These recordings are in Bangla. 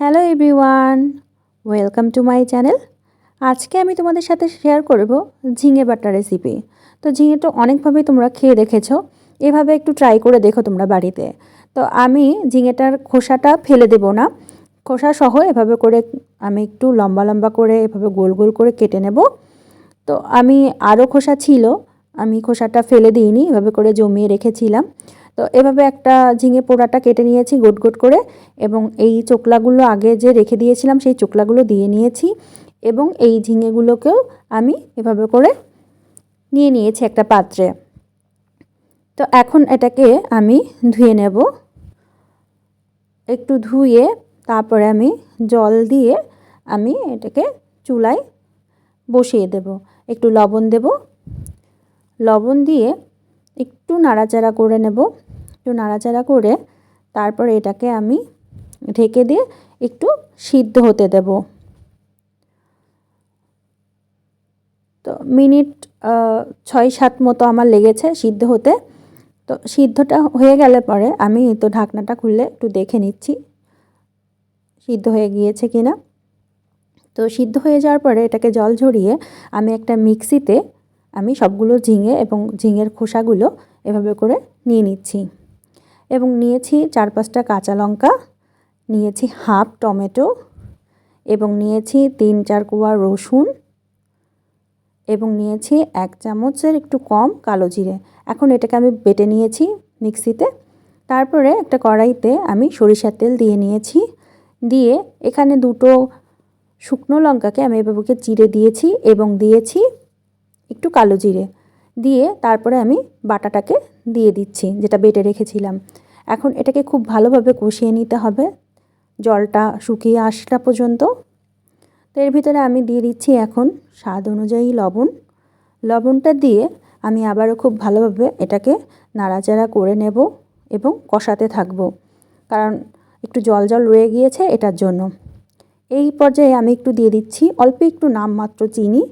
Hello everyone welcome to my channel আজকে আমি তোমাদের সাথে শেয়ার করব ঝিঙে বাটা রেসিপি তো ঝিঙেটা অনেকভাবেই তোমরা খেয়ে দেখেছ, এভাবে একটু ট্রাই করে দেখো তোমরা বাড়িতে। তো আমি ঝিঙেটার খোসাটা ফেলে দেব না। খোসা সহ এভাবে করে আমি একটু লম্বা লম্বা করে এভাবে গোল গোল করে কেটে নেব। তো আমি আরও খোসা ছিল, আমি খোসাটা ফেলে দিইনি, এভাবে করে জমিয়ে রেখেছিলাম। তো এভাবে একটা ঝিঙে পোড়াটা কেটে নিয়েছি গোট গোট করে এবং এই চোকলাগুলো আগে যে রেখে দিয়েছিলাম সেই চোকলাগুলো দিয়ে নিয়েছি এবং এই ঝিঙেগুলোকেও আমি এভাবে করে নিয়ে নিয়েছি একটা পাত্রে। তো এখন এটাকে আমি ধুয়ে নেব। একটু ধুয়ে তারপরে আমি জল দিয়ে আমি এটাকে চুলায় বসিয়ে দেব। একটু লবণ দেব। লবণ দিয়ে একটু নাড়াচাড়া করে নেব। একটু নাড়াচাড়া করে তারপর এটাকে আমি ঢেকে দিয়ে একটু সিদ্ধ হতে দেব। তো মিনিট ছয় সাত মতো আমার লেগেছে সিদ্ধ হতে। তো সিদ্ধটা হয়ে গেলে পরে আমি তো ঢাকনাটা খুললে একটু দেখে নিচ্ছি সিদ্ধ হয়ে গিয়েছে কি না তো সিদ্ধ হয়ে যাওয়ার পরে এটাকে জল ঝরিয়ে আমি একটা মিক্সিতে আমি সবগুলো ঝিঙে এবং ঝিঙের খোসাগুলো এভাবে করে নিয়ে নিচ্ছি। এবং নিয়েছি চার পাঁচটা কাঁচা লঙ্কা, নিয়েছি হাফ টমেটো এবং নিয়েছি তিন চার কোয়া রসুন এবং নিয়েছি এক চামচের একটু কম কালো জিরে। এখন এটাকে আমি বেটে নিয়েছি মিক্সিতে। তারপরে একটা কড়াইতে আমি সরিষার তেল দিয়ে নিয়েছি। দিয়ে এখানে দুটো শুকনো লঙ্কাকে আমি এভাবে চিড়ে দিয়েছি এবং দিয়েছি একটু কালো জিরে। দিয়ে তারপরে আমি বাটাটাকে দিয়ে দিচ্ছি, যেটা বেটে রেখেছিলাম। এখন এটাকে খুব ভালোভাবে কষিয়ে নিতে হবে। জলটা শুকিয়ে আসটা পর্যন্ত। তো এর ভিতরে আমি দিয়ে দিচ্ছি এখন স্বাদ অনুযায়ী লবণ। লবণটা দিয়ে আমি আবারও খুব ভালোভাবে এটাকে নাড়াচাড়া করে নেব এবং কষাতে থাকব। কারণ একটু জল জল রয়ে গিয়েছে এটার জন্য। এই পর্যায়ে আমি একটু দিয়ে দিচ্ছি অল্প একটু নামমাত্র চিনি।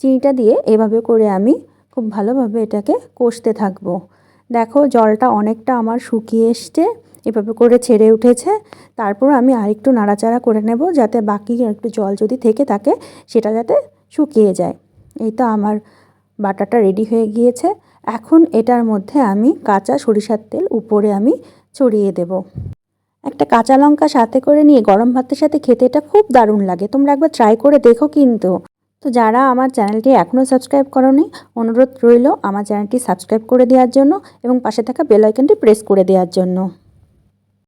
চিনিটা দিয়ে এভাবে করে আমি খুব ভালোভাবে এটাকে কষতে থাকব। দেখো, জলটা অনেকটা আমার শুকিয়ে এসছে, এভাবে করে ছেড়ে উঠেছে। তারপর আমি আরেকটু নাড়াচাড়া করে নেব যাতে বাকি একটু জল যদি থেকে থাকে, সেটা যাতে শুকিয়ে যায়। এই তো আমার বাটাটা রেডি হয়ে গিয়েছে। এখন এটার মধ্যে আমি কাঁচা সরিষার তেল উপরে আমি ছড়িয়ে দেব। একটা কাঁচা লঙ্কা সাথে করে নিয়ে গরম ভাতের সাথে খেতে এটা খুব দারুণ লাগে। তোমরা একবার ট্রাই করে দেখো কিন্তু। তো যারা আমার চ্যানেলটি এখনও সাবস্ক্রাইব করনি, অনুরোধ রইল আমার চ্যানেলটি সাবস্ক্রাইব করে দেওয়ার জন্য এবং পাশে থাকা বেল আইকনটি প্রেস করে দেওয়ার জন্য।